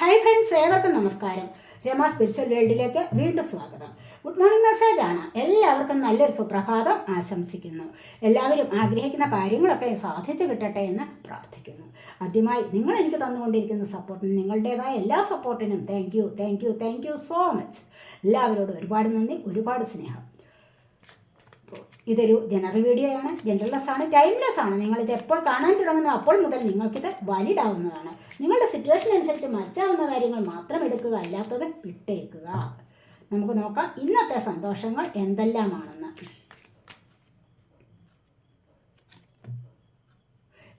Hi friends ഏവർക്കും നമസ്കാരം. Rama spiritual വേൾഡിലേക്ക് വീണ്ടും സ്വാഗതം. ഗുഡ് മോർണിംഗ് മെസ്സേജ് ആണ്. എല്ലാവർക്കും നല്ലൊരു സുപ്രഭാതം ആശംസിക്കുന്നു. എല്ലാവരും ആഗ്രഹിക്കുന്ന കാര്യങ്ങളൊക്കെ സാധിച്ചു കിട്ടട്ടെ എന്ന് പ്രാർത്ഥിക്കുന്നു. ആദ്യമായി നിങ്ങൾ എനിക്ക് തന്നുകൊണ്ടിരിക്കുന്ന സപ്പോർട്ടിന് നിങ്ങളുടേതായ എല്ലാ സപ്പോർട്ടിനും thank you thank you thank you so much എല്ലാവരോടും ഒരുപാട് നന്ദി ഒരുപാട് സ്നേഹം. ഇതൊരു ജനറൽ വീഡിയോ ആണ്. ജനറൽലെസ് ആണ്. ടൈംലെസ് ആണ്. നിങ്ങളിത് എപ്പോൾ കാണാൻ തുടങ്ങുന്നു അപ്പോൾ മുതൽ നിങ്ങൾക്കിത് വാലിഡ് ആവുന്നതാണ് നിങ്ങളുടെ സിറ്റുവേഷൻ അനുസരിച്ച് മച്ചാവുന്ന കാര്യങ്ങൾ മാത്രം എടുക്കുക അല്ലാത്തത് വിട്ടേക്കുക. നമുക്ക് നോക്കാം. ഇന്നത്തെ സന്തോഷങ്ങൾ എന്തെല്ലാമാണെന്ന്.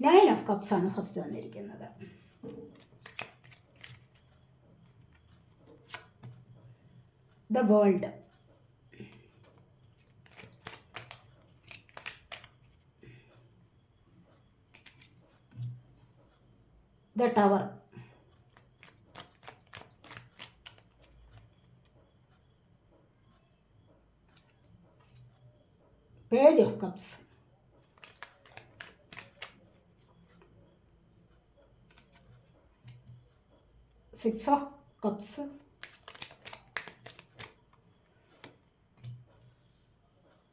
നയൻ ഓഫ് കപ്സ് ആണ് ഫസ്റ്റ് വന്നിരിക്കുന്നത്. The world the tower. Page of cups. Six of cups.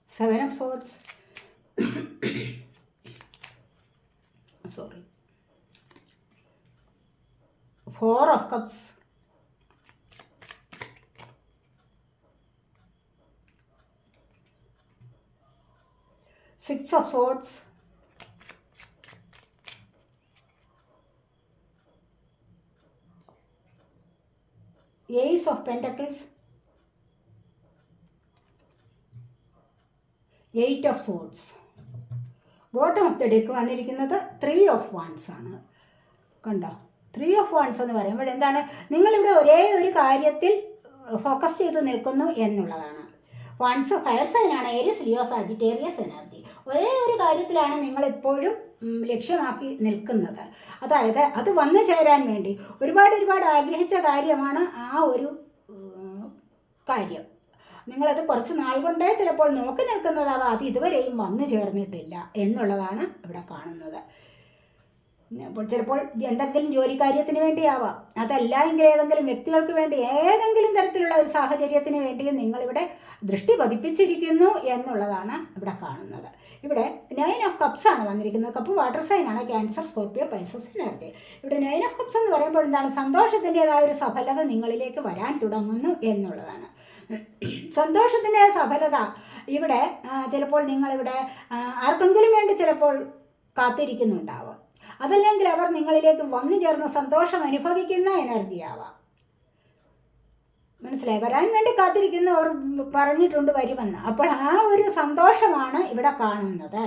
Seven of swords cups six of swords. Ace of pentacles. Eight of swords bottom of the deck വന്നിരിക്കുന്നത് three of wands ആണ്. കണ്ടോ? Three of wands എന്ന് പറയുമ്പോൾ എന്താണ്? നിങ്ങളിവിടെ ഒരേ ഒരു കാര്യത്തിൽ ഫോക്കസ് ചെയ്ത് നിൽക്കുന്നു എന്നുള്ളതാണ്. വൺസ് ഫയർ സൈനാണ് ഏരിയസ് ലിയോ സാജിറ്റേറിയസ് എനർജി ഒരേ ഒരു കാര്യത്തിലാണ് നിങ്ങൾ ഇപ്പോഴും ലക്ഷ്യമാക്കി നിൽക്കുന്നത്. അതായത് അത് വന്നു ചേരാൻ വേണ്ടി ഒരുപാട് ഒരുപാട് ആഗ്രഹിച്ച കാര്യമാണ് ആ ഒരു കാര്യം. നിങ്ങളത് കുറച്ച് നാൾ കൊണ്ടേ ചിലപ്പോൾ നോക്കി നിൽക്കുന്നതാവാം അത് ഇതുവരെയും വന്നു ചേർന്നിട്ടില്ല എന്നുള്ളതാണ് ഇവിടെ കാണുന്നത്. ചിലപ്പോൾ എന്തെങ്കിലും ജോലിക്കാര്യത്തിന് വേണ്ടിയാവാം. അതല്ല എങ്കിൽ ഏതെങ്കിലും വ്യക്തികൾക്ക് വേണ്ടി ഏതെങ്കിലും തരത്തിലുള്ള ഒരു സാഹചര്യത്തിന് വേണ്ടിയും നിങ്ങളിവിടെ ദൃഷ്ടി പതിപ്പിച്ചിരിക്കുന്നു എന്നുള്ളതാണ് ഇവിടെ കാണുന്നത്. ഇവിടെ നയൻ ഓഫ് കപ്സ് ആണ് വന്നിരിക്കുന്നത്. കപ്പ് വാട്ടർ സൈൻ ആണ്. ക്യാൻസർ സ്കോർപ്പിയോ പൈസസ് എനർജി ഇവിടെ നയൻ ഓഫ് കപ്സ് എന്ന് പറയുമ്പോൾ എന്താണ്? സന്തോഷത്തിന്റെതായ ഒരു സഫലത നിങ്ങളിലേക്ക് വരാൻ തുടങ്ങുന്നു എന്നുള്ളതാണ്. സന്തോഷത്തിന്റെ സഫലത ഇവിടെ ചിലപ്പോൾ നിങ്ങളിവിടെ ആർക്കെങ്കിലും വേണ്ടി ചിലപ്പോൾ കാത്തിരിക്കുന്നുണ്ടാവാം. അതല്ലെങ്കിൽ അവർ നിങ്ങളിലേക്ക് വന്നു ചേർന്ന് സന്തോഷം അനുഭവിക്കുന്ന എനർജി ആവാം. മനസ്സിലായി? വരാൻ വേണ്ടി കാത്തിരിക്കുന്നു അവർ പറഞ്ഞിട്ടുണ്ട് വരുമെന്ന്. അപ്പോൾ ആ ഒരു സന്തോഷമാണ് ഇവിടെ കാണുന്നത്.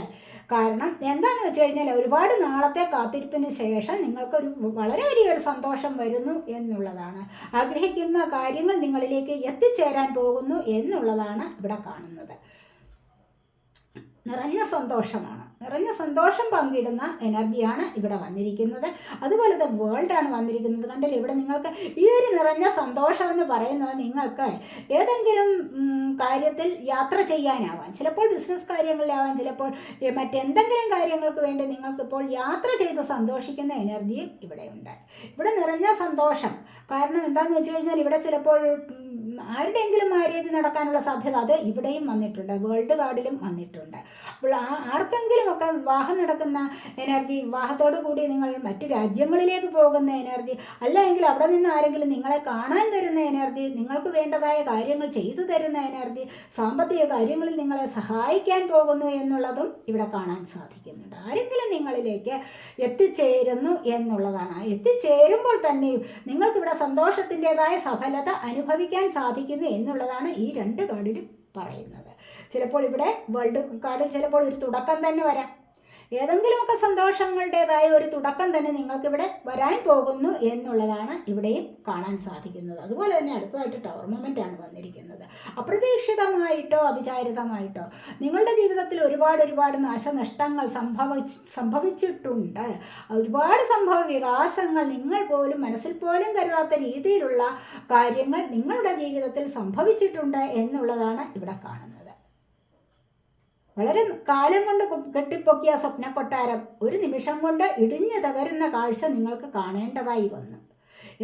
കാരണം എന്താണെന്ന് വെച്ച് കഴിഞ്ഞാൽ ഒരുപാട് നാളത്തെ കാത്തിരിപ്പിന് ശേഷം നിങ്ങൾക്കൊരു വളരെ വലിയൊരു സന്തോഷം വരുന്നു എന്നുള്ളതാണ്. ആഗ്രഹിക്കുന്ന കാര്യങ്ങൾ നിങ്ങളിലേക്ക് എത്തിച്ചേരാൻ പോകുന്നു എന്നുള്ളതാണ് ഇവിടെ കാണുന്നത്. നിറഞ്ഞ സന്തോഷമാണ്. നിറഞ്ഞ സന്തോഷം പങ്കിടുന്ന എനർജിയാണ് ഇവിടെ വന്നിരിക്കുന്നത്. അതുപോലെ തന്നെ വേൾഡാണ് വന്നിരിക്കുന്നത്. കണ്ടില്ലേ? ഇവിടെ നിങ്ങൾക്ക് ഈ ഒരു നിറഞ്ഞ സന്തോഷം എന്ന് പറയുന്നത് നിങ്ങൾക്ക് ഏതെങ്കിലും കാര്യത്തിൽ യാത്ര ചെയ്യാനാവാം. ചിലപ്പോൾ ബിസിനസ് കാര്യങ്ങളിലാവാം. ചിലപ്പോൾ മറ്റെന്തെങ്കിലും കാര്യങ്ങൾക്ക് വേണ്ടി നിങ്ങൾക്കിപ്പോൾ യാത്ര ചെയ്ത് സന്തോഷിക്കുന്ന എനർജിയും ഇവിടെ ഉണ്ട്. ഇവിടെ നിറഞ്ഞ സന്തോഷം. കാരണം എന്താണെന്ന് വെച്ച് കഴിഞ്ഞാൽ ഇവിടെ ചിലപ്പോൾ ആരുടെയെങ്കിലും മാര്യേജ് നടക്കാനുള്ള സാധ്യത അത് ഇവിടെയും വന്നിട്ടുണ്ട്. വേൾഡ് കാർഡിലും വന്നിട്ടുണ്ട്. അപ്പോൾ ആ ആർക്കെങ്കിലും ഒക്കെ വിവാഹം നടക്കുന്ന എനർജി വിവാഹത്തോടു കൂടി നിങ്ങൾ മറ്റു രാജ്യങ്ങളിലേക്ക് പോകുന്ന എനർജി അല്ലെങ്കിൽ അവിടെ നിന്ന് ആരെങ്കിലും നിങ്ങളെ കാണാൻ വരുന്ന എനർജി നിങ്ങൾക്ക് വേണ്ടതായ കാര്യങ്ങൾ ചെയ്തു തരുന്ന എനർജി സാമ്പത്തിക കാര്യങ്ങളിൽ നിങ്ങളെ സഹായിക്കാൻ പോകുന്നു എന്നുള്ളതും ഇവിടെ കാണാൻ സാധിക്കുന്നുണ്ട്. ആരെങ്കിലും നിങ്ങളിലേക്ക് എത്തിച്ചേരുന്നു എന്നുള്ളതാണ്. എത്തിച്ചേരുമ്പോൾ തന്നെയും നിങ്ങൾക്കിവിടെ സന്തോഷത്തിന്റെതായ സഫലത അനുഭവിക്കാൻ സാധിക്കുന്നു എന്നുള്ളതാണ് ഈ രണ്ട് കാർഡിലും പറയുന്നത്. ചിലപ്പോൾ ഇവിടെ വേൾഡ് കാർഡിൽ ചിലപ്പോൾ ഒരു തുടക്കം തന്നെ വരാം. ഏതെങ്കിലുമൊക്കെ സന്തോഷങ്ങളുടേതായ ഒരു തുടക്കം തന്നെ നിങ്ങൾക്കിവിടെ വരാൻ പോകുന്നു എന്നുള്ളതാണ് ഇവിടെയും കാണാൻ സാധിക്കുന്നത്. അതുപോലെ തന്നെ അടുത്തതായിട്ട് ടവർ മൊമെന്റ് ആണ് വന്നിരിക്കുന്നത്. അപ്രതീക്ഷിതമായിട്ടോ അവിചാരിതമായിട്ടോ നിങ്ങളുടെ ജീവിതത്തിൽ ഒരുപാട് ഒരുപാട് നാശനഷ്ടങ്ങൾ സംഭവിച്ച് സംഭവിച്ചിട്ടുണ്ട്. ഒരുപാട് സംഭവ വികാസങ്ങൾ നിങ്ങൾ പോലും മനസ്സിൽ പോലും കരുതാത്ത രീതിയിലുള്ള കാര്യങ്ങൾ നിങ്ങളുടെ ജീവിതത്തിൽ സംഭവിച്ചിട്ടുണ്ട് എന്നുള്ളതാണ് ഇവിടെ കാണുന്നത്. വളരെ കാലം കൊണ്ട് കെട്ടിപ്പൊക്കിയ സ്വപ്ന കൊട്ടാരം ഒരു നിമിഷം കൊണ്ട് ഇടിഞ്ഞു തകരുന്ന കാഴ്ച നിങ്ങൾക്ക് കാണേണ്ടതായി വന്നു.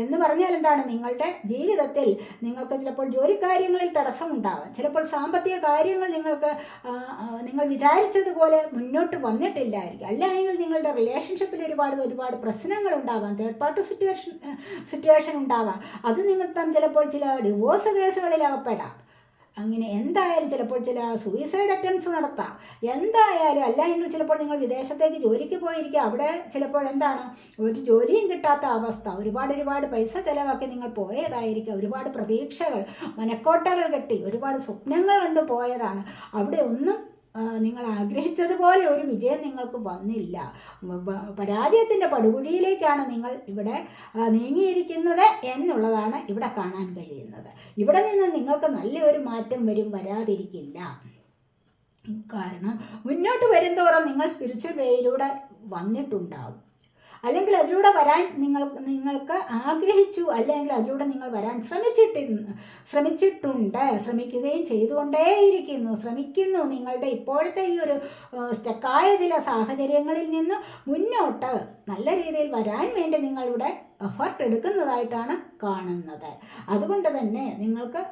എന്ന് പറഞ്ഞാൽ എന്താണ്? നിങ്ങളുടെ ജീവിതത്തിൽ നിങ്ങൾക്ക് ചിലപ്പോൾ ജോലി കാര്യങ്ങളിൽ തടസ്സമുണ്ടാവാം. ചിലപ്പോൾ സാമ്പത്തിക കാര്യങ്ങൾ നിങ്ങൾക്ക് നിങ്ങൾ വിചാരിച്ചതുപോലെ മുന്നോട്ട് വന്നിട്ടില്ലായിരിക്കും. അല്ലെങ്കിൽ നിങ്ങളുടെ റിലേഷൻഷിപ്പിൽ ഒരുപാട് ഒരുപാട് പ്രശ്നങ്ങൾ ഉണ്ടാവാം തേർഡ് പാർട്ടി സിറ്റുവേഷൻ സിറ്റുവേഷൻ ഉണ്ടാവാം. അത് നിമിത്തം ചിലപ്പോൾ ചില ഡിവോഴ്സ് കേസുകളിൽ അകപ്പെടാം അങ്ങനെ എന്തായാലും ചിലപ്പോൾ ചില സൂയിസൈഡ് അറ്റംപ്റ്റ്സ് നടത്താം. എന്തായാലും അല്ല അല്ലെങ്കിൽ ചിലപ്പോൾ നിങ്ങൾ വിദേശത്തേക്ക് ജോലിക്ക് പോയിരിക്കുക. അവിടെ ചിലപ്പോൾ എന്താണ്? ഒരു ജോലിയും കിട്ടാത്ത അവസ്ഥ. ഒരുപാട് ഒരുപാട് പൈസ ചിലവാക്കി നിങ്ങൾ പോയതായിരിക്കാം. ഒരുപാട് പ്രതീക്ഷകൾ മനക്കോട്ടകൾ കെട്ടി ഒരുപാട് സ്വപ്നങ്ങൾ കണ്ട് പോയതാണ്. അവിടെ ഒന്നും നിങ്ങൾ ആഗ്രഹിച്ചതുപോലെ ഒരു വിജയം നിങ്ങൾക്ക് വന്നില്ല. പരാജയത്തിന്റെ പടുകുഴിയിലേക്കാണ് നിങ്ങൾ ഇവിടെ നീങ്ങിയിരിക്കുന്നത് എന്നുള്ളതാണ് ഇവിടെ കാണാൻ കഴിയുന്നത്. ഇവിടെ നിന്ന് നിങ്ങൾക്ക് നല്ലൊരു മാറ്റം വരും വരാതിരിക്കില്ല. കാരണം മുന്നോട്ട് വരുന്തോറും നിങ്ങൾ സ്പിരിച്വൽ വേയിലൂടെ വന്നിട്ടുണ്ടാവും. അല്ലെങ്കിൽ അതിലൂടെ വരാൻ നിങ്ങൾ നിങ്ങൾക്ക് ആഗ്രഹിച്ചു അല്ലെങ്കിൽ അതിലൂടെ നിങ്ങൾ വരാൻ ശ്രമിച്ചിട്ടിരുന്നു ശ്രമിച്ചിട്ടുണ്ട് ശ്രമിക്കുകയും ചെയ്തുകൊണ്ടേയിരിക്കുന്നു ശ്രമിക്കുന്നു. നിങ്ങളുടെ ഇപ്പോഴത്തെ ഈ ഒരു സ്റ്റക്കായ ചില സാഹചര്യങ്ങളിൽ നിന്ന് മുന്നോട്ട് നല്ല രീതിയിൽ വരാൻ വേണ്ടി നിങ്ങളുടെ എഫർട്ട് എടുക്കുന്നതായിട്ടാണ് കാണുന്നത്. അതുകൊണ്ട് തന്നെ നിങ്ങൾക്ക്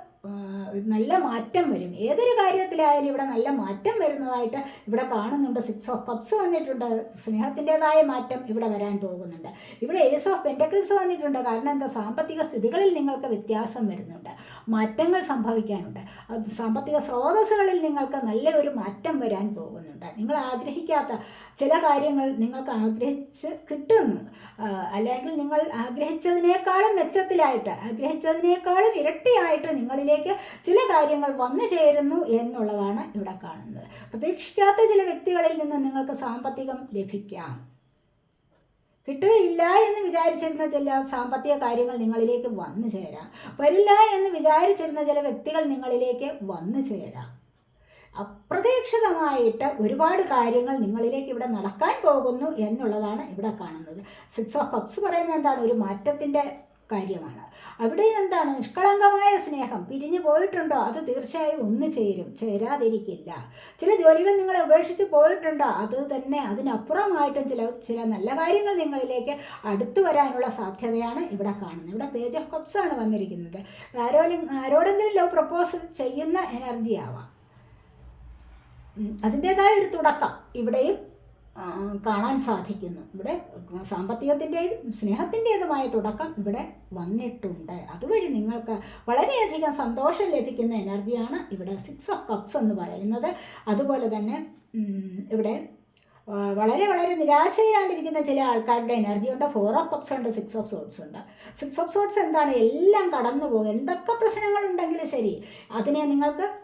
നല്ല മാറ്റം വരും. ഏതൊരു കാര്യത്തിലായാലും ഇവിടെ നല്ല മാറ്റം വരുന്നതായിട്ട് ഇവിടെ കാണുന്നുണ്ട്. സിക്സ് ഓഫ് കപ്സ് വന്നിട്ടുണ്ട്. സ്നേഹത്തിന്റെതായ മാറ്റം ഇവിടെ വരാൻ പോകുന്നുണ്ട്. ഇവിടെ ഏസ് ഓഫ് പെന്റക്കിൾസ് വന്നിട്ടുണ്ട്. കാരണം എന്താ? സാമ്പത്തിക സ്ഥിതികളിൽ നിങ്ങൾക്ക് വ്യത്യാസം വരുന്നുണ്ട്. മാറ്റങ്ങൾ സംഭവിക്കാനുണ്ട്. സാമ്പത്തിക സ്രോതസ്സുകളിൽ നിങ്ങൾക്ക് നല്ല ഒരു മാറ്റം വരാൻ പോകുന്നുണ്ട്. നിങ്ങൾ ആഗ്രഹിക്കാത്ത ചില കാര്യങ്ങൾ നിങ്ങൾക്ക് ആഗ്രഹിച്ച് കിട്ടുന്നു. അല്ലെങ്കിൽ നിങ്ങൾ ആഗ്രഹിച്ചതിനേക്കാളും മെച്ചത്തിലായിട്ട് ആഗ്രഹിച്ചതിനേക്കാളും ഇരട്ടിയായിട്ട് നിങ്ങളിലേക്ക് ചില കാര്യങ്ങൾ വന്നു ചേരുന്നു എന്നുള്ളതാണ് ഇവിടെ കാണുന്നത്. പ്രതീക്ഷിക്കാത്ത ചില വ്യക്തികളിൽ നിന്ന് നിങ്ങൾക്ക് സാമ്പത്തികം ലഭിക്കാം. കിട്ടുകയില്ല എന്ന് വിചാരിച്ചിരുന്ന ചില സാമ്പത്തിക കാര്യങ്ങൾ നിങ്ങളിലേക്ക് വന്നു ചേരാം. വരില്ല എന്ന് വിചാരിച്ചിരുന്ന ചില വ്യക്തികൾ നിങ്ങളിലേക്ക് വന്നു ചേരാം. അപ്രതീക്ഷിതമായിട്ട് ഒരുപാട് കാര്യങ്ങൾ നിങ്ങളിലേക്ക് ഇവിടെ നടക്കാൻ പോകുന്നു എന്നുള്ളതാണ് ഇവിടെ കാണുന്നത്. സിക്സ് ഓഫ് കപ്സ് പറയുന്നത് എന്താണ്? ഒരു മാറ്റത്തിന്റെ കാര്യമാണ്. അവിടെയും എന്താണ്? നിഷ്കളങ്കമായ സ്നേഹം. പിരിഞ്ഞു പോയിട്ടുണ്ടോ? അത് തീർച്ചയായും ഒന്ന് ചേരും. ചേരാതിരിക്കില്ല. ചില ജോലികൾ നിങ്ങളെ ഉപേക്ഷിച്ച് പോയിട്ടുണ്ടോ? അത് തന്നെ അതിനപ്പുറമായിട്ടും ചില ചില നല്ല കാര്യങ്ങൾ നിങ്ങളിലേക്ക് അടുത്തു വരാനുള്ള സാധ്യതയാണ് ഇവിടെ കാണുന്നത്. ഇവിടെ പേജ് ഓഫ് കപ്സ് ആണ് വന്നിരിക്കുന്നത്. ആരോലും ആരോടെങ്കിലും ലവ് പ്രപ്പോസ് ചെയ്യുന്ന എനർജി ആവാം. അതിന്റെതായ ഒരു തുടക്കം. ഇവിടെയും കാണാൻ സാധിക്കുന്നു. ഇവിടെ സാമ്പത്തികത്തിന്റെയും സ്നേഹത്തിന്റേതുമായ തുടക്കം ഇവിടെ വന്നിട്ടുണ്ട്. അതുവഴി നിങ്ങൾക്ക് വളരെയധികം സന്തോഷം ലഭിക്കുന്ന എനർജിയാണ് ഇവിടെ സിക്സ് ഓഫ് കപ്സ് എന്ന് പറയുന്നത്. അതുപോലെ തന്നെ ഇവിടെ വളരെ വളരെ നിരാശയാണ്ടിരിക്കുന്ന ചില ആൾക്കാരുടെ എനർജി ഉണ്ട്. ഫോർ ഓഫ് കപ്സ് ഉണ്ട് സിക്സ് ഓഫ് സോട്ട്സ് ഉണ്ട്. സിക്സ് ഓഫ് സോട്ട്സ് എന്താണ്? എല്ലാം കടന്നു പോകും എന്തൊക്കെ പ്രശ്നങ്ങളുണ്ടെങ്കിലും ശരി അതിനെ നിങ്ങൾക്ക്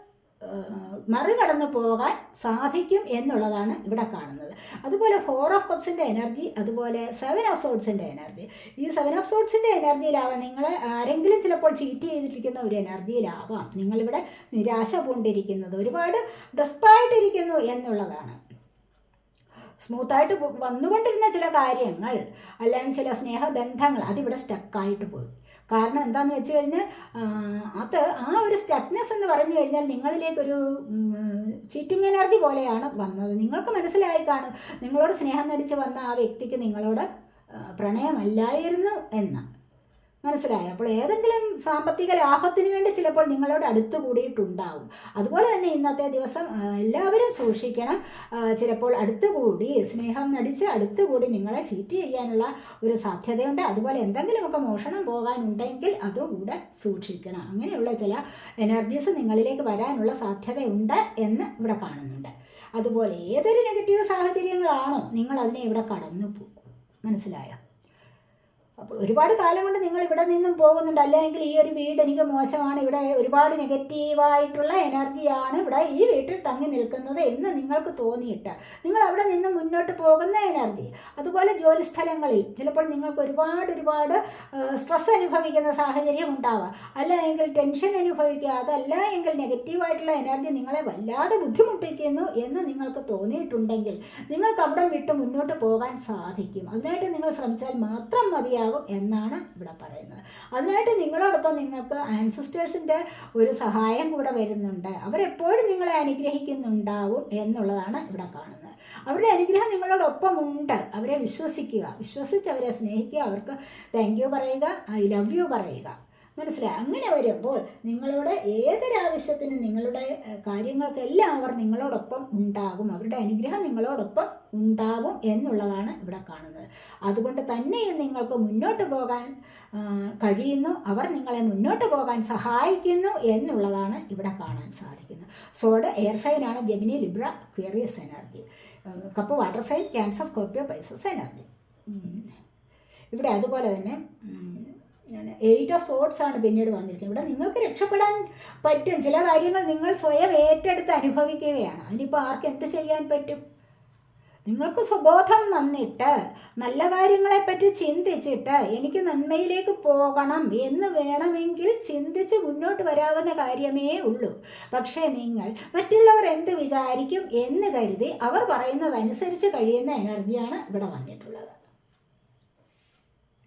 മറികടന്ന് പോകാൻ സാധിക്കും എന്നുള്ളതാണ് ഇവിടെ കാണുന്നത്. അതുപോലെ ഫോർ ഓഫ് കപ്സിന്റെ എനർജി അതുപോലെ സെവൻ ഓഫ് സോട്ട്സിന്റെ എനർജി ഈ സെവൻ ഓഫ് സോട്ട്സിന്റെ എനർജിയിലാവാം നിങ്ങൾ ആരെങ്കിലും ചിലപ്പോൾ ചീറ്റ് ചെയ്തിരിക്കുന്ന ഒരു എനർജിയിലാവാം നിങ്ങളിവിടെ നിരാശ കൊണ്ടിരിക്കുന്നത് ഒരുപാട് ഡെസ്പായിട്ടിരിക്കുന്നു എന്നുള്ളതാണ്. സ്മൂത്തായിട്ട് വന്നുകൊണ്ടിരുന്ന ചില കാര്യങ്ങൾ അല്ലെങ്കിൽ ചില സ്നേഹബന്ധങ്ങൾ അതിവിടെ സ്റ്റക്കായിട്ട് പോയി. കാരണം എന്താണെന്ന് വെച്ച് കഴിഞ്ഞാൽ അത് ആ ഒരു സ്റ്റക്നെസ് എന്ന് പറഞ്ഞു കഴിഞ്ഞാൽ നിങ്ങളിലേക്കൊരു ചീറ്റിംഗ് എനർജി പോലെയാണ് വന്നത്. നിങ്ങൾക്ക് മനസ്സിലായി കാണും. നിങ്ങളോട് സ്നേഹം നടിച്ച് വന്ന ആ വ്യക്തിക്ക് നിങ്ങളോട് പ്രണയമല്ലായിരുന്നു എന്ന്. മനസ്സിലായോ? അപ്പോൾ ഏതെങ്കിലും സാമ്പത്തിക ലാഭത്തിന് വേണ്ടി ചിലപ്പോൾ നിങ്ങളോട് അടുത്തു കൂടിയിട്ടുണ്ടാവും. അതുപോലെ തന്നെ ഇന്നത്തെ ദിവസം എല്ലാവരും സൂക്ഷിക്കണം. ചിലപ്പോൾ അടുത്തുകൂടി സ്നേഹം നടിച്ച് അടുത്തുകൂടി നിങ്ങളെ ചീറ്റ് ചെയ്യാനുള്ള ഒരു സാധ്യതയുണ്ട്. അതുപോലെ എന്തെങ്കിലുമൊക്കെ മോഷണം പോകാനുണ്ടെങ്കിൽ അതും കൂടെ സൂക്ഷിക്കണം. അങ്ങനെയുള്ള ചില എനർജീസ് നിങ്ങളിലേക്ക് വരാനുള്ള സാധ്യതയുണ്ട് എന്ന് ഇവിടെ കാണുന്നുണ്ട്. അതുപോലെ ഏതൊരു നെഗറ്റീവ് സാഹചര്യങ്ങളാണോ നിങ്ങൾ അതിനെ ഇവിടെ കടന്നു പോകും മനസ്സിലായോ? അപ്പോൾ ഒരുപാട് കാലം കൊണ്ട് നിങ്ങൾ ഇവിടെ നിന്നും പോകുന്നുണ്ട്. അല്ലെങ്കിൽ ഈ ഒരു വീട് എനിക്ക് മോശമാണ്. ഇവിടെ ഒരുപാട് നെഗറ്റീവായിട്ടുള്ള എനർജിയാണ് ഇവിടെ ഈ വീട്ടിൽ തങ്ങി നിൽക്കുന്നത് എന്ന് നിങ്ങൾക്ക് തോന്നിയിട്ട് നിങ്ങൾ അവിടെ നിന്ന് മുന്നോട്ട് പോകുന്ന എനർജി അതുപോലെ ജോലിസ്ഥലങ്ങളിൽ ചിലപ്പോൾ നിങ്ങൾക്ക് ഒരുപാട് ഒരുപാട് സ്ട്രെസ് അനുഭവിക്കുന്ന സാഹചര്യം ഉണ്ടാവാം. അല്ലെങ്കിൽ ടെൻഷൻ അനുഭവിക്കുക. അതല്ല എങ്കിൽ നെഗറ്റീവായിട്ടുള്ള എനർജി നിങ്ങളെ വല്ലാതെ ബുദ്ധിമുട്ടിക്കുന്നു എന്ന് നിങ്ങൾക്ക് തോന്നിയിട്ടുണ്ടെങ്കിൽ നിങ്ങൾക്ക് അവിടെ വിട്ട് മുന്നോട്ട് പോകാൻ സാധിക്കും. അതിനായിട്ട് നിങ്ങൾ ശ്രമിച്ചാൽ മാത്രം മതിയാകും എന്നാണ് ഇവിടെ പറയുന്നത്. അതിനായിട്ട് നിങ്ങളോടൊപ്പം നിങ്ങൾക്ക് ആൻസിസ്റ്റേഴ്സിന്റെ ഒരു സഹായം കൂടെ വരുന്നുണ്ട്. അവരെപ്പോഴും നിങ്ങളെ അനുഗ്രഹിക്കുന്നുണ്ടാവും എന്നുള്ളതാണ് ഇവിടെ കാണുന്നത്. അവരുടെ അനുഗ്രഹം നിങ്ങളോടൊപ്പം ഉണ്ട്. അവരെ വിശ്വസിക്കുക. വിശ്വസിച്ച് അവരെ സ്നേഹിക്കുക. അവർക്ക് താങ്ക് യു പറയുക. ഐ ലവ് യു പറയുക. മനസ്സിലായി? അങ്ങനെ വരുമ്പോൾ നിങ്ങളുടെ ഏതൊരാവശ്യത്തിനും നിങ്ങളുടെ കാര്യങ്ങൾക്കെല്ലാം അവർ നിങ്ങളോടൊപ്പം ഉണ്ടാകും. അവരുടെ അനുഗ്രഹം നിങ്ങളോടൊപ്പം ഉണ്ടാകും എന്നുള്ളതാണ് ഇവിടെ കാണുന്നത്. അതുകൊണ്ട് തന്നെ നിങ്ങൾക്ക് മുന്നോട്ട് പോകാൻ കഴിയുന്നു. അവർ നിങ്ങളെ മുന്നോട്ട് പോകാൻ സഹായിക്കുന്നു എന്നുള്ളതാണ് ഇവിടെ കാണാൻ സാധിക്കുന്നത്. Sword air സൈനാണ് Gemini Libra Aquarius energy. Cup water sign cancer Scorpio Pisces energy. ഇവിടെ അതുപോലെ തന്നെ എയ്റ്റ് ഓഫ് സോട്ട്സ് ആണ് പിന്നീട് വന്നിരിക്കുന്നത്. ഇവിടെ നിങ്ങൾക്ക് രക്ഷപ്പെടാൻ പറ്റും. ചില കാര്യങ്ങൾ നിങ്ങൾ സ്വയം ഏറ്റെടുത്ത് അനുഭവിക്കുകയാണ്. അതിനിപ്പോൾ ആർക്ക് എന്ത് ചെയ്യാൻ പറ്റും? നിങ്ങൾക്ക് സുബോധം വന്നിട്ട് നല്ല കാര്യങ്ങളെപ്പറ്റി ചിന്തിച്ചിട്ട് എനിക്ക് നന്മയിലേക്ക് പോകണം എന്ന് വേണമെങ്കിൽ ചിന്തിച്ച് മുന്നോട്ട് വരാവുന്ന കാര്യമേ ഉള്ളൂ. പക്ഷേ നിങ്ങൾ മറ്റുള്ളവർ എന്ത് വിചാരിക്കും എന്ന് കരുതി അവർ പറയുന്നതനുസരിച്ച് കഴിയുന്ന എനർജിയാണ് ഇവിടെ വന്നിട്ടുള്ളത്.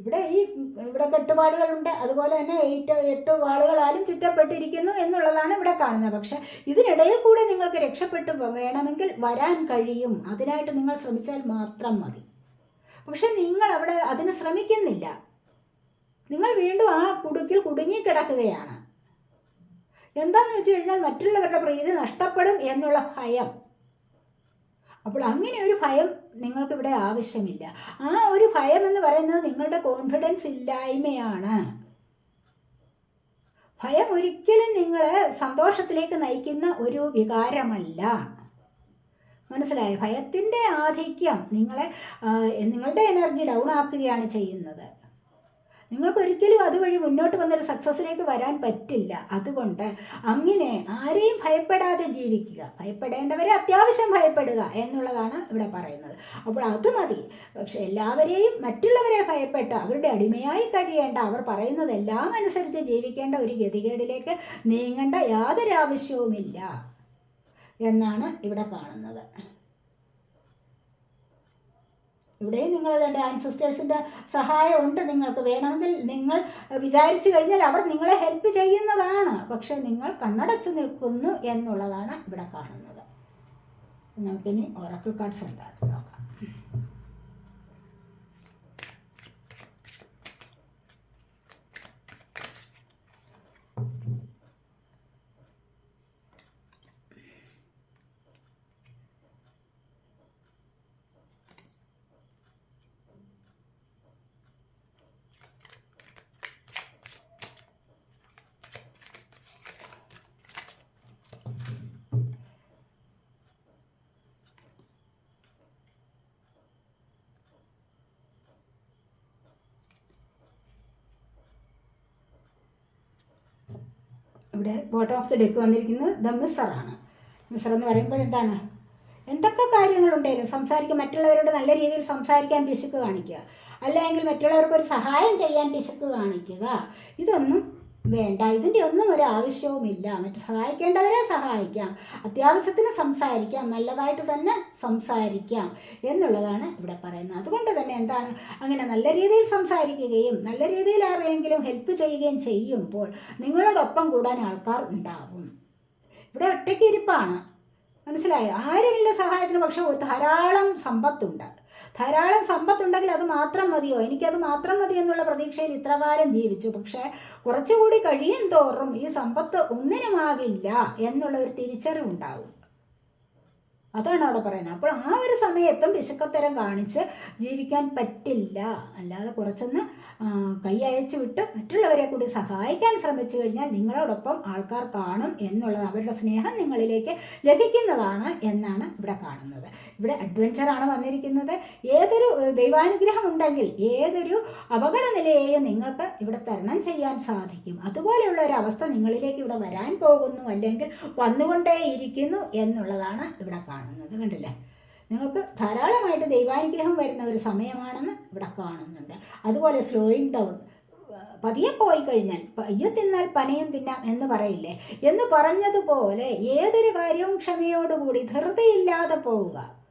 ഇവിടെ ഈ ഇവിടെ കെട്ടുപാടുകളുണ്ട്. അതുപോലെ തന്നെ എയ്റ്റ് എട്ട് വാളുകളാലും ചുറ്റപ്പെട്ടിരിക്കുന്നു എന്നുള്ളതാണ് ഇവിടെ കാണുന്നത്. പക്ഷെ ഇതിനിടയിൽ കൂടെ നിങ്ങൾക്ക് രക്ഷപ്പെട്ട് വേണമെങ്കിൽ വരാൻ കഴിയും. അതിനായിട്ട് നിങ്ങൾ ശ്രമിച്ചാൽ മാത്രം മതി. പക്ഷെ നിങ്ങൾ അവിടെ അതിന് ശ്രമിക്കുന്നില്ല. നിങ്ങൾ വീണ്ടും ആ കുടുക്കിൽ കുടുങ്ങിക്കിടക്കുകയാണ് എന്താണെന്ന് വെച്ച് കഴിഞ്ഞാൽ മറ്റുള്ളവരുടെ പ്രീതി നഷ്ടപ്പെടും എന്നുള്ള ഭയം. അപ്പോൾ അങ്ങനെ ഒരു ഭയം നിങ്ങൾക്ക് ഇവിടെ ആവശ്യമില്ല. ആ ഒരു ഭയം എന്ന് പറയുന്നത് നിങ്ങളുടെ കോൺഫിഡൻസ് ഇല്ലായ്മയാണ്. ഭയം ഒരിക്കലും നിങ്ങളെ സന്തോഷത്തിലേക്ക് നയിക്കുന്ന ഒരു വികാരമല്ല. മനസ്സിലായോ? ഭയത്തിന്റെ ആധിക്യം നിങ്ങളെ നിങ്ങളുടെ എനർജി ഡൗൺ ആക്കുകയാണ് ചെയ്യുന്നത്. നിങ്ങൾക്ക് ഒരിക്കലും അതുവഴി മുന്നോട്ട് വന്നൊരു സക്സസ്സിലേക്ക് വരാൻ പറ്റില്ല. അതുകൊണ്ട് അങ്ങനെ ആരെയും ഭയപ്പെടാതെ ജീവിക്കുക. ഭയപ്പെടേണ്ടവരെ അത്യാവശ്യം ഭയപ്പെടുക എന്നുള്ളതാണ് ഇവിടെ പറയുന്നത്. അപ്പോൾ അത് മതി. പക്ഷെ എല്ലാവരെയും മറ്റുള്ളവരെ ഭയപ്പെട്ട് അവരുടെ അടിമയായി കഴിയേണ്ട അവർ പറയുന്നതെല്ലാം അനുസരിച്ച് ജീവിക്കേണ്ട ഒരു ഗതികേടിലേക്ക് നീങ്ങേണ്ട യാതൊരു ആവശ്യവുമില്ല എന്നാണ് ഇവിടെ കാണുന്നത്. ഇവിടെയും നിങ്ങൾ എന്റെ ആൻസിസ്റ്റേഴ്സിന്റെ സഹായം ഉണ്ട് നിങ്ങൾക്ക്. വേണമെങ്കിൽ നിങ്ങൾ വിചാരിച്ചു കഴിഞ്ഞാൽ അവർ നിങ്ങളെ ഹെൽപ്പ് ചെയ്യുന്നതാണ്. പക്ഷെ നിങ്ങൾ കണ്ണടച്ചു നിൽക്കുന്നു എന്നുള്ളതാണ് ഇവിടെ കാണുന്നത്. നമുക്കിനി ഓറക്കിൾ കാർഡ്സ് എന്താണെന്ന് നോക്കാം ഇവിടെ ബോട്ടം ഓഫ് ദി ഡെക്ക് വന്നിരിക്കുന്നത് ദ മിസ്സറാണ് മിസ്സർ എന്ന് പറയുമ്പോൾ എന്താണ്? എന്തൊക്കെ കാര്യങ്ങളുണ്ടെങ്കിലും സംസാരിക്കുക മറ്റുള്ളവരോട് നല്ല രീതിയിൽ സംസാരിക്കാൻ പിശുക്ക് കാണിക്കുക. അല്ലെങ്കിൽ മറ്റുള്ളവർക്ക് ഒരു സഹായം ചെയ്യാൻ പിശുക്ക് കാണിക്കുക. ഇതൊന്നും വേണ്ട. ഇതിന്റെ ഒന്നും ഒരു ആവശ്യവുമില്ല. മറ്റ് സഹായിക്കേണ്ടവരെ സഹായിക്കാം. അത്യാവശ്യത്തിന് സംസാരിക്കാം. നല്ലതായിട്ട് തന്നെ സംസാരിക്കാം എന്നുള്ളതാണ് ഇവിടെ പറയുന്നത്. അതുകൊണ്ട് തന്നെ എന്താണ്? അങ്ങനെ നല്ല രീതിയിൽ സംസാരിക്കുകയും നല്ല രീതിയിൽ ആരെങ്കിലും ഹെൽപ്പ് ചെയ്യുകയും ചെയ്യുമ്പോൾ നിങ്ങളോടൊപ്പം കൂടാൻ ആൾക്കാർ ഉണ്ടാവും. ഇവിടെ ഒറ്റയ്ക്ക് ഇരിപ്പാണ്. മനസ്സിലായോ? ആരുമില്ല സഹായത്തിന്. പക്ഷേ ധാരാളം സമ്പത്തുണ്ട്. ധാരാളം സമ്പത്തുണ്ടെങ്കിൽ അത് മാത്രം മതിയോ? എനിക്കത് മാത്രം മതി എന്നുള്ള പ്രതീക്ഷയിൽ ഇത്രകാലം ജീവിച്ചു. പക്ഷേ കുറച്ചുകൂടി കഴിയും തോറും ഈ സമ്പത്ത് ഒന്നിനുമാകില്ല എന്നുള്ള ഒരു തിരിച്ചറിവുണ്ടാകും അതാണ് അവിടെ പറയുന്നത്. അപ്പോൾ ആ ഒരു സമയത്തും വിശക്കത്തരം കാണിച്ച് ജീവിക്കാൻ പറ്റില്ല. അല്ലാതെ കുറച്ചൊന്ന് കൈ അയച്ചു വിട്ട് മറ്റുള്ളവരെ കൂടി സഹായിക്കാൻ ശ്രമിച്ചു കഴിഞ്ഞാൽ നിങ്ങളോടൊപ്പം ആൾക്കാർ കാണും എന്നുള്ളത് അവരുടെ സ്നേഹം നിങ്ങളിലേക്ക് ലഭിക്കുന്നതാണ് എന്നാണ് ഇവിടെ കാണുന്നത്. ഇവിടെ അഡ്വഞ്ചറാണ് വന്നിരിക്കുന്നത്. ഏതൊരു ദൈവാനുഗ്രഹം ഉണ്ടെങ്കിൽ ഏതൊരു അപകട നിലയെയും നിങ്ങൾക്ക് ഇവിടെ തരണം ചെയ്യാൻ സാധിക്കും. അതുപോലെയുള്ള ഒരു അവസ്ഥ നിങ്ങളിലേക്ക് ഇവിടെ വരാൻ പോകുന്നു അല്ലെങ്കിൽ വന്നുകൊണ്ടേയിരിക്കുന്നു എന്നുള്ളതാണ് ഇവിടെ കാണുന്നത്. കണ്ടില്ലേ? നിങ്ങൾക്ക് ധാരാളമായിട്ട് ദൈവാനുഗ്രഹം വരുന്ന ഒരു സമയമാണെന്ന് ഇവിടെ കാണുന്നുണ്ട്. അതുപോലെ സ്ലോയിങ് ഡൗൺ പതിയെ പോയി കഴിഞ്ഞാൽ പയ്യെ തിന്നാൽ പനയും തിന്നാം എന്ന് പറയില്ലേ? എന്ന് പറഞ്ഞതുപോലെ ഏതൊരു കാര്യവും ക്ഷമയോടുകൂടി ധൃതിയില്ലാതെ പോവുക.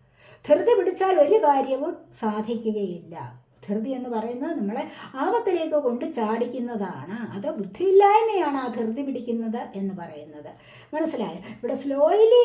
ധൃതി പിടിച്ചാൽ ഒരു കാര്യവും സാധിക്കുകയില്ല. ധൃതി എന്ന് പറയുന്നത് നമ്മളെ ആപത്തിലേക്ക് കൊണ്ട് ചാടിക്കുന്നതാണ്. അത് ബുദ്ധിയില്ലായ്മയാണ് ആ ധൃതി പിടിക്കുന്നത് എന്ന് പറയുന്നത്. മനസ്സിലായോ? ഇവിടെ സ്ലോയിലി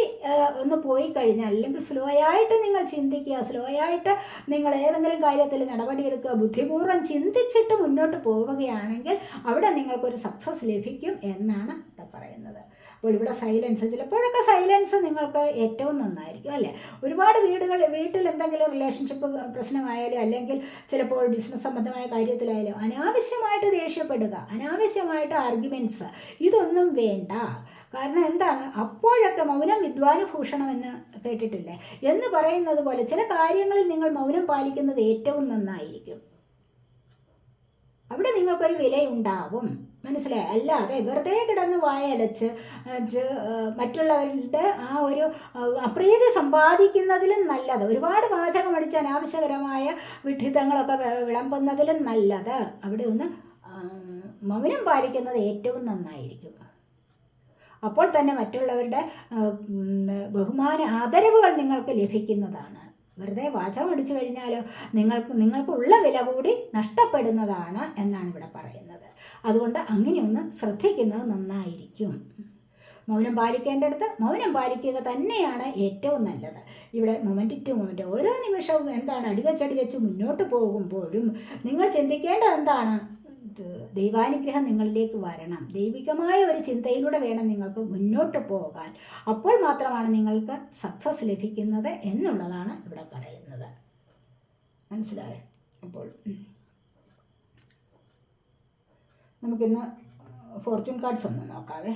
ഒന്ന് പോയി കഴിഞ്ഞാൽ അല്ലെങ്കിൽ സ്ലോ ആയിട്ട് നിങ്ങൾ ചിന്തിക്കുക സ്ലോ ആയിട്ട് നിങ്ങൾ ഏതെങ്കിലും കാര്യത്തിൽ നടപടിയെടുക്കുക ബുദ്ധിപൂർവം ചിന്തിച്ചിട്ട് മുന്നോട്ട് പോവുകയാണെങ്കിൽ അവിടെ നിങ്ങൾക്കൊരു സക്സസ് ലഭിക്കും എന്നാണ് ഇവിടെ പറയുന്നത്. അപ്പോൾ ഇവിടെ സൈലൻസ് ചിലപ്പോഴൊക്കെ സൈലൻസ് നിങ്ങൾക്ക് ഏറ്റവും നന്നായിരിക്കും അല്ലേ? ഒരുപാട് വീടുകൾ വീട്ടിൽ എന്തെങ്കിലും റിലേഷൻഷിപ്പ് പ്രശ്നമായാലും അല്ലെങ്കിൽ ചിലപ്പോൾ ബിസിനസ് സംബന്ധമായ കാര്യത്തിലായാലും അനാവശ്യമായിട്ട് ദേഷ്യപ്പെടുക അനാവശ്യമായിട്ട് ആർഗ്യുമെന്റ്സ് ഇതൊന്നും വേണ്ട. കാരണം എന്താണ്? അപ്പോഴൊക്കെ മൗനം വിദ്വാനുഭൂഷണം എന്ന് കേട്ടിട്ടില്ലേ? എന്ന് പറയുന്നത് പോലെ ചില കാര്യങ്ങളിൽ നിങ്ങൾ മൗനം പാലിക്കുന്നത് ഏറ്റവും നന്നായിരിക്കും. അവിടെ നിങ്ങൾക്കൊരു വിലയുണ്ടാവും. മനസ്സിലായി? അല്ലാതെ വെറുതെ കിടന്ന് വായലച്ച് മറ്റുള്ളവരുടെ ആ ഒരു അപ്രീതി സമ്പാദിക്കുന്നതിലും നല്ലത്. ഒരുപാട് വാചകം അടിച്ച് അനാവശ്യകരമായ വിഡിത്തങ്ങളൊക്കെ വിളമ്പുന്നതിലും നല്ലത്. അവിടെ ഒന്ന് മൗനം പാലിക്കുന്നത് ഏറ്റവും നന്നായിരിക്കും. അപ്പോൾ തന്നെ മറ്റുള്ളവരുടെ ബഹുമാന ആദരവുകൾ നിങ്ങൾക്ക് ലഭിക്കുന്നതാണ്. വെറുതെ വാചകം അടിച്ചു കഴിഞ്ഞാലോ നിങ്ങൾക്ക് നിങ്ങൾക്കുള്ള വില കൂടി നഷ്ടപ്പെടുന്നതാണ് എന്നാണ് ഇവിടെ പറയുന്നത്. അതുകൊണ്ട് അങ്ങനെയൊന്ന് ശ്രദ്ധിക്കുന്നത് നന്നായിരിക്കും. മൗനം പാലിക്കേണ്ടടുത്ത് മൗനം പാലിക്കുക തന്നെയാണ് ഏറ്റവും നല്ലത്. ഇവിടെ മൊമെന്റ് ടു മൊമെന്റ് ഓരോ നിമിഷവും എന്താണ് അടിവച്ചടി വെച്ച് മുന്നോട്ട് പോകുമ്പോഴും നിങ്ങൾ ചിന്തിക്കേണ്ടത് എന്താണ്? ദൈവാനുഗ്രഹം നിങ്ങളിലേക്ക് വരണം. ദൈവികമായ ഒരു ചിന്തയിലൂടെ വേണം നിങ്ങൾക്ക് മുന്നോട്ട് പോകാൻ. അപ്പോൾ മാത്രമാണ് നിങ്ങൾക്ക് സക്സസ് ലഭിക്കുന്നത് എന്നുള്ളതാണ് ഇവിടെ പറയുന്നത്. മനസ്സിലായോ? അപ്പോൾ നമുക്കിന്ന് ഫോർച്യൂൺ കാർഡ്സ് ഒന്ന് നോക്കാവേ.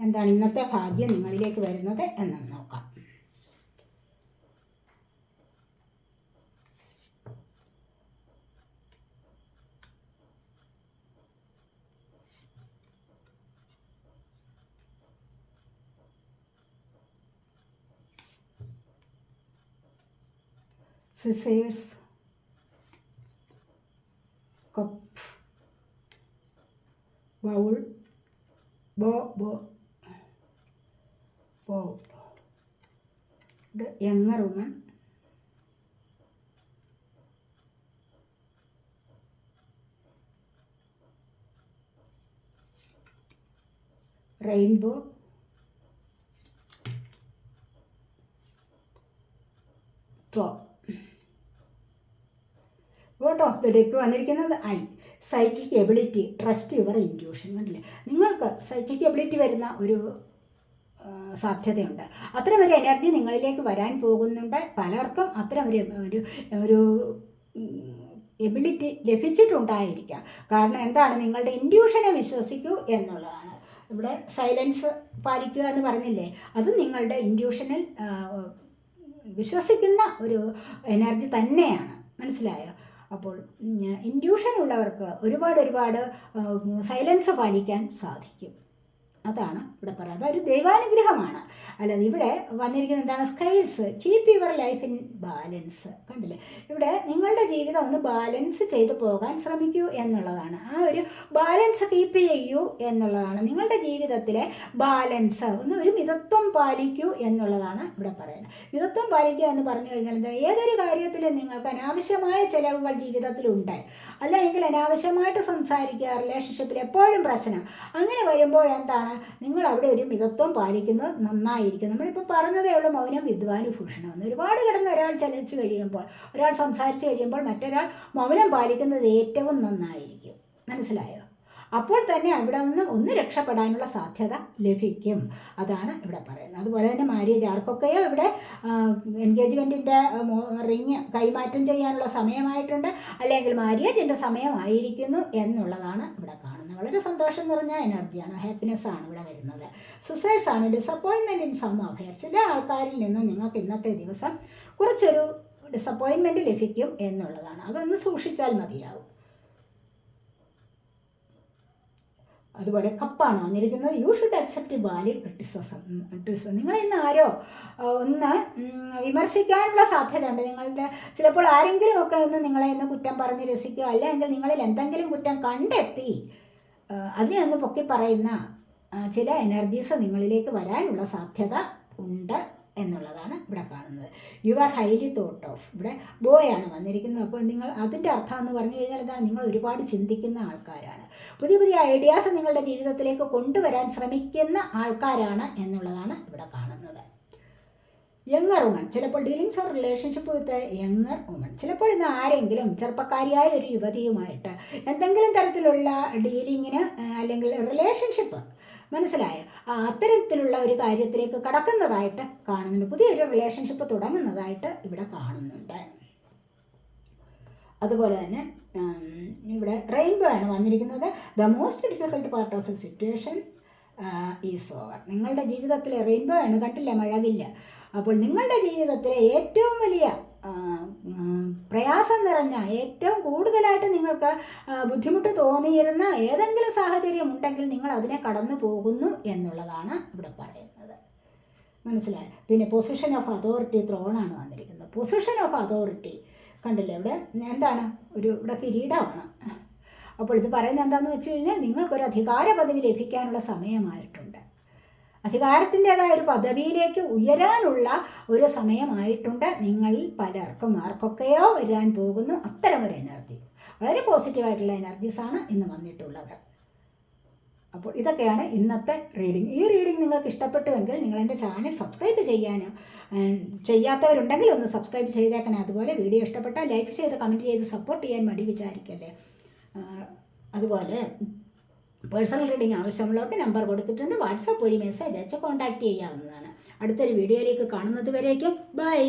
എന്താണ് ഇന്നത്തെ ഭാഗ്യം നിങ്ങളിലേക്ക് വരുന്നത് എന്ന് നോക്കാം. Scissors cup bowl bo bo bowl the younger woman rainbow throw of the വന്നിരിക്കുന്നത്. Eye. Psychic ability trust your intuition എന്നല്ലേ. നിങ്ങൾക്ക് സൈക്കിക് എബിലിറ്റി വരുന്ന ഒരു സാധ്യതയുണ്ട്. അത്തരം ഒരു എനർജി നിങ്ങളിലേക്ക് വരാൻ പോകുന്നുണ്ട്. പലർക്കും അത്തരം ഒരു ഒരു ഒരു എബിലിറ്റി ലഭിച്ചിട്ടുണ്ടായിരിക്കാം. കാരണം എന്താണ്? നിങ്ങളുടെ ഇൻഡ്യൂഷനെ വിശ്വസിക്കൂ എന്നുള്ളതാണ്. ഇവിടെ സൈലൻസ് പാലിക്കുക എന്ന് പറഞ്ഞില്ലേ? അത് നിങ്ങളുടെ ഇൻഡ്യൂഷനിൽ വിശ്വസിക്കുന്ന ഒരു എനർജി തന്നെയാണ്. മനസ്സിലായോ? അപ്പോൾ ഇൻഡ്യൂഷൻ ഉള്ളവർക്ക് ഒരുപാട് ഒരുപാട് സൈലൻസ് പാലിക്കാൻ സാധിക്കും. അതാണ് ഇവിടെ പറയുന്നത്. അതൊരു ദൈവാനുഗ്രഹമാണ്. അല്ലാതെ ഇവിടെ വന്നിരിക്കുന്ന എന്താണ്? Scales keep your life in balance കണ്ടില്ലേ? ഇവിടെ നിങ്ങളുടെ ജീവിതം ഒന്ന് ബാലൻസ് ചെയ്ത് പോകാൻ ശ്രമിക്കൂ എന്നുള്ളതാണ്. ആ ഒരു ബാലൻസ് കീപ്പ് ചെയ്യൂ എന്നുള്ളതാണ്. നിങ്ങളുടെ ജീവിതത്തിലെ ബാലൻസ് ഒന്ന് ഒരു മിതത്വം പാലിക്കൂ എന്നുള്ളതാണ് ഇവിടെ പറയുന്നത്. മിതത്വം പാലിക്കുക എന്ന് പറഞ്ഞു കഴിഞ്ഞാൽ എന്താണ് ഏതൊരു കാര്യത്തിലും നിങ്ങൾക്ക് അനാവശ്യമായ ചിലവുകൾ ജീവിതത്തിലുണ്ട്. അല്ലെങ്കിൽ അനാവശ്യമായിട്ട് സംസാരിക്കുക റിലേഷൻഷിപ്പിൽ എപ്പോഴും പ്രശ്നം. അങ്ങനെ വരുമ്പോൾ എന്താണ്? നിങ്ങൾ അവിടെ ഒരു മിതത്വം പാലിക്കുന്നത് നന്നായിരിക്കും. നമ്മളിപ്പോൾ പറഞ്ഞതേ ഉള്ളൂ മൗനം വിദ്വാനുഭൂഷണമെന്ന് ഒരുപാട് കിടന്ന് ഒരാൾ ചലിച്ചു കഴിയുമ്പോൾ ഒരാൾ സംസാരിച്ചു കഴിയുമ്പോൾ മറ്റൊരാൾ മൗനം പാലിക്കുന്നത് ഏറ്റവും നന്നായിരിക്കും. മനസ്സിലായോ? അപ്പോൾ തന്നെ അവിടെ നിന്ന് ഒന്ന് രക്ഷപ്പെടാനുള്ള സാധ്യത ലഭിക്കും. അതാണ് ഇവിടെ പറയുന്നത്. അതുപോലെ തന്നെ മാര്യേജ് ആർക്കൊക്കെയോ ഇവിടെ എൻഗേജ്മെന്റിന്റെ റിങ് കൈമാറ്റം ചെയ്യാനുള്ള സമയമായിട്ടുണ്ട്. അല്ലെങ്കിൽ മാര്യേജിന്റെ സമയമായിരിക്കുന്നു എന്നുള്ളതാണ് ഇവിടെ കാണുന്നത്. വളരെ സന്തോഷം നിറഞ്ഞ എനർജിയാണ് ഹാപ്പിനെസ്സാണ് ഇവിടെ വരുന്നത്. സുസൈഡ്സ് ആണ്. ഡിസപ്പോയിൻമെന്റ് ഇൻ സം അഫെയർ ചില ആൾക്കാരിൽ നിന്ന് നിങ്ങൾക്ക് ഇന്നത്തെ ദിവസം കുറച്ചൊരു ഡിസപ്പോയിൻമെന്റ് ലഭിക്കും എന്നുള്ളതാണ്. അതൊന്ന് സൂക്ഷിച്ചാൽ മതിയാവും. അതുപോലെ കപ്പാണ് വന്നിരിക്കുന്നത്. You should accept valid criticism criticism നിങ്ങൾ ഇന്ന് ആരോ ഒന്ന് വിമർശിക്കാനുള്ള സാധ്യതയുണ്ട്. നിങ്ങളുടെ ചിലപ്പോൾ ആരെങ്കിലും ഒക്കെ ഒന്ന് നിങ്ങളെ ഇന്ന് കുറ്റം പറഞ്ഞ് രസിക്കുക അല്ലെങ്കിൽ നിങ്ങളിൽ എന്തെങ്കിലും കുറ്റം കണ്ടെത്തി അതിനെ ഒന്ന് പൊക്കി പറയുന്ന ചില എനർജീസ് നിങ്ങളിലേക്ക് വരാനുള്ള സാധ്യത ഉണ്ട്. എന്നുള്ളതാണ് ഇവിടെ കാണുന്നത്. You are highly thought of ഇവിടെ ബോയാണ് വന്നിരിക്കുന്നത്. അപ്പോൾ നിങ്ങൾ അതിന്റെ അർത്ഥം എന്ന് പറഞ്ഞു കഴിഞ്ഞാൽ എന്താണ്? നിങ്ങൾ ഒരുപാട് ചിന്തിക്കുന്ന ആൾക്കാരാണ്. പുതിയ പുതിയ ഐഡിയാസ് നിങ്ങളുടെ ജീവിതത്തിലേക്ക് കൊണ്ടുവരാൻ ശ്രമിക്കുന്ന ആൾക്കാരാണ് എന്നുള്ളതാണ് ഇവിടെ കാണുന്നത്. യങ്ങർ വുമൺ ചിലപ്പോൾ dealings or relationship with younger woman ചിലപ്പോൾ ഇന്ന് ആരെങ്കിലും ചെറുപ്പക്കാരിയായ ഒരു യുവതിയുമായിട്ട് എന്തെങ്കിലും തരത്തിലുള്ള ഡീലിങ്ങിന് അല്ലെങ്കിൽ റിലേഷൻഷിപ്പ് മനസ്സിലായ അത്തരത്തിലുള്ള ഒരു കാര്യത്തിലേക്ക് കടക്കുന്നതായിട്ട് കാണുന്നുണ്ട്. പുതിയൊരു റിലേഷൻഷിപ്പ് തുടങ്ങുന്നതായിട്ട് ഇവിടെ കാണുന്നുണ്ട്. അതുപോലെ തന്നെ ഇവിടെ റെയിൻബോ ആണ് വന്നിരിക്കുന്നത്. The most difficult part of a situation is over നിങ്ങളുടെ ജീവിതത്തിലെ റെയിൻബോ ആണ് കണ്ടില്ല? മഴവില്ല. അപ്പോൾ നിങ്ങളുടെ ജീവിതത്തിലെ ഏറ്റവും വലിയ പ്രയാസം നിറഞ്ഞ ഏറ്റവും കൂടുതലായിട്ട് നിങ്ങൾക്ക് ബുദ്ധിമുട്ട് തോന്നിയിരുന്ന ഏതെങ്കിലും സാഹചര്യം ഉണ്ടെങ്കിൽ നിങ്ങൾ അതിനെ കടന്നു പോകുന്നു എന്നുള്ളതാണ് ഇവിടെ പറയുന്നത്. മനസ്സിലായോ? പിന്നെ പൊസിഷൻ ഓഫ് അതോറിറ്റി ത്രോണാണ് വന്നിരിക്കുന്നത്. പൊസിഷൻ ഓഫ് അതോറിറ്റി കണ്ടില്ലേ ഇവിടെ? എന്താണ്? ഒരു ഇവിടെ കിരീടമാണ്. അപ്പോൾ ഇത് പറയുന്നത് എന്താണെന്ന് വെച്ച് കഴിഞ്ഞാൽ നിങ്ങൾക്കൊരു അധികാര പദവി ലഭിക്കാനുള്ള സമയമായിട്ടുണ്ട്. അധികാരത്തിന്റെതായ ഒരു പദവിയിലേക്ക് ഉയരാനുള്ള ഒരു സമയമായിട്ടുണ്ട്. നിങ്ങളിൽ പലർക്കും ആർക്കൊക്കെയോ വരാൻ പോകുന്നു. അത്തരം ഒരു എനർജി. വളരെ പോസിറ്റീവായിട്ടുള്ള എനർജീസാണ് ഇന്ന് വന്നിട്ടുള്ളത്. അപ്പോൾ ഇതൊക്കെയാണ് ഇന്നത്തെ റീഡിംഗ് ഈ റീഡിംഗ് നിങ്ങൾക്ക് ഇഷ്ടപ്പെട്ടുവെങ്കിൽ നിങ്ങൾ എന്റെ ചാനൽ സബ്സ്ക്രൈബ് ചെയ്യാനോ ചെയ്യാത്തവരുണ്ടെങ്കിൽ ഒന്ന് സബ്സ്ക്രൈബ് ചെയ്തേക്കണേ. അതുപോലെ വീഡിയോ ഇഷ്ടപ്പെട്ടാൽ ലൈക്ക് ചെയ്ത് കമന്റ് ചെയ്ത് സപ്പോർട്ട് ചെയ്യാൻ മടി വിചാരിക്കല്ലേ. അതുപോലെ പേഴ്സണൽ റീഡിംഗ് ആവശ്യമുള്ളവർക്ക് നമ്പർ കൊടുത്തിട്ടുണ്ട്. വാട്സപ്പ് വഴി മെസ്സേജ് അയച്ച് കോൺടാക്റ്റ് ചെയ്യാവുന്നതാണ്. അടുത്തൊരു വീഡിയോയിലേക്ക് കാണുന്നത് വരേക്കും. ബൈ